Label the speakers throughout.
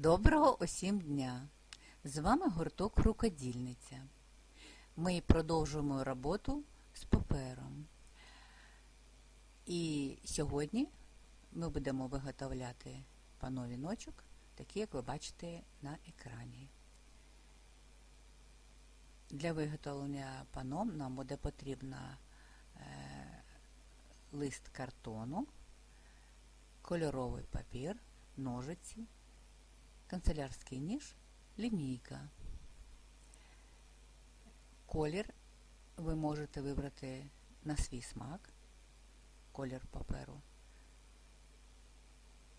Speaker 1: Доброго усім дня! З вами гурток Рукодільниця. Ми продовжуємо роботу з папером. І сьогодні ми будемо виготовляти пано віночок, такий, як ви бачите на екрані. Для виготовлення пано нам буде потрібна е, лист картону, кольоровий папір, ножиці, канцелярський ніж, лінійка. Колір ви можете вибрати на свій смак, колір паперу.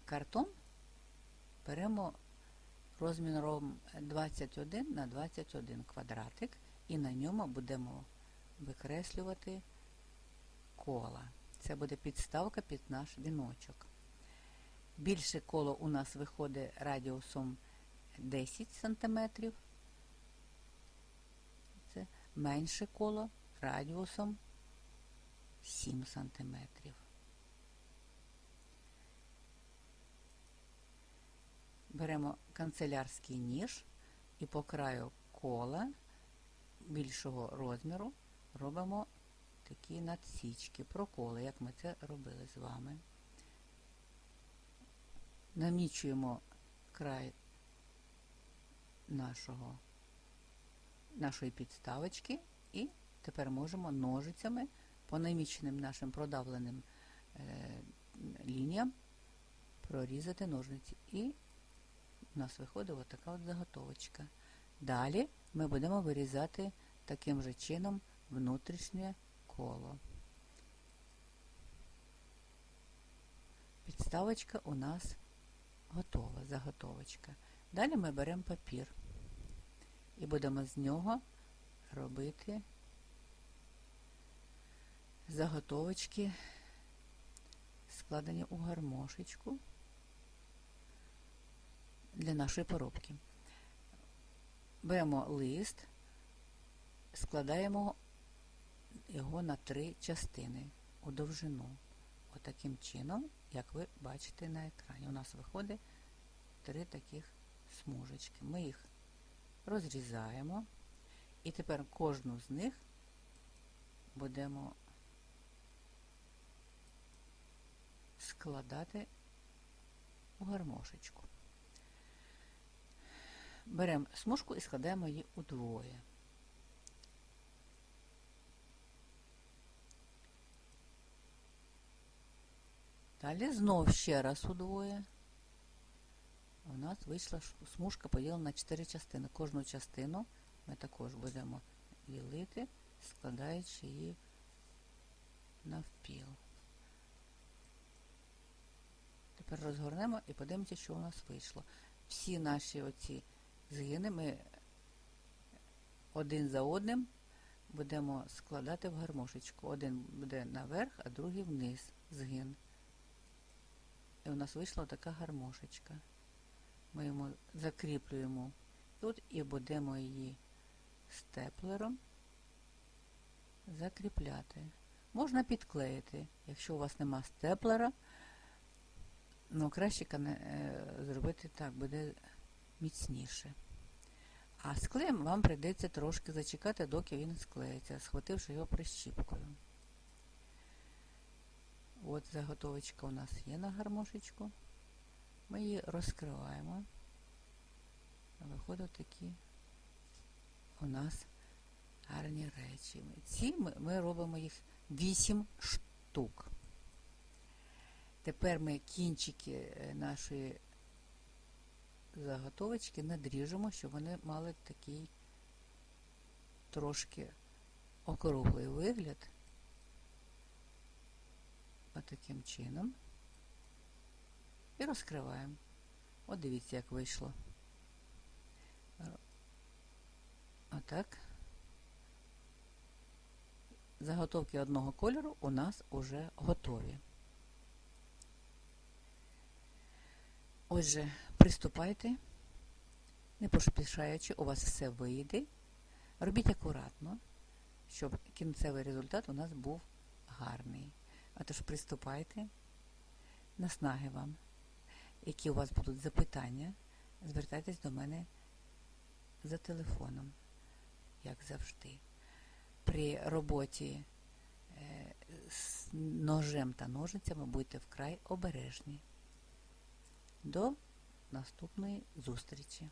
Speaker 1: Картон беремо розміром 21 на 21 квадратик і на ньому будемо викреслювати кола. Це буде підставка під наш віночок. Більше коло у нас виходить радіусом 10 см. Це менше коло радіусом 7 см. Беремо канцелярський ніж і по краю кола більшого розміру робимо такі надсічки, проколи, як ми це робили з вами. Намічуємо край нашого, нашої підставочки і тепер можемо ножицями по наміченим нашим продавленим е, лініям прорізати ножниці. І у нас виходить отака от заготовочка. Далі ми будемо вирізати таким же чином внутрішнє коло. Підставочка у нас готова, заготовочка. Далі ми беремо папір і будемо з нього робити заготовочки, складені у гармошечку для нашої поробки. Беремо лист, складаємо його на три частини у довжину. Отаким чином, як ви бачите на екрані. У нас виходить три таких смужечки. Ми їх розрізаємо. І тепер кожну з них будемо складати у гармошечку. Беремо смужку і складаємо її удвоє. Далі знов ще раз удвоє. У нас вийшла смужка поділена на 4 частини. Кожну частину ми також будемо ділити, складаючи її навпіл. Тепер розгорнемо і подивимося, що у нас вийшло. Всі наші оці згини ми один за одним будемо складати в гармошечку. Один буде наверх, а другий вниз згин. І у нас вийшла така гармошечка. Ми йому закріплюємо тут і будемо її степлером закріпляти. Можна підклеїти, якщо у вас нема степлера, ну краще зробити так, буде міцніше. А з клеєм вам прийдеться трошки зачекати, доки він склеїться, схвативши його прищіпкою. От заготовочка у нас є на гармошечку. Ми її розкриваємо. Виходять такі у нас гарні речі. Ці ми, ми робимо їх 8 штук. Тепер ми кінчики нашої заготовочки надріжемо, щоб вони мали такий трошки округлий вигляд. Отаким чином. І розкриваємо. От дивіться, як вийшло. Отак. Заготовки одного кольору у нас уже готові. Отже, приступайте, не поспішаючи, у вас все вийде. Робіть акуратно, щоб кінцевий результат у нас був гарний. А тож приступайте, наснаги вам, які у вас будуть запитання, звертайтесь до мене за телефоном, як завжди. При роботі е, з ножем та ножицями будьте вкрай обережні. До наступної зустрічі!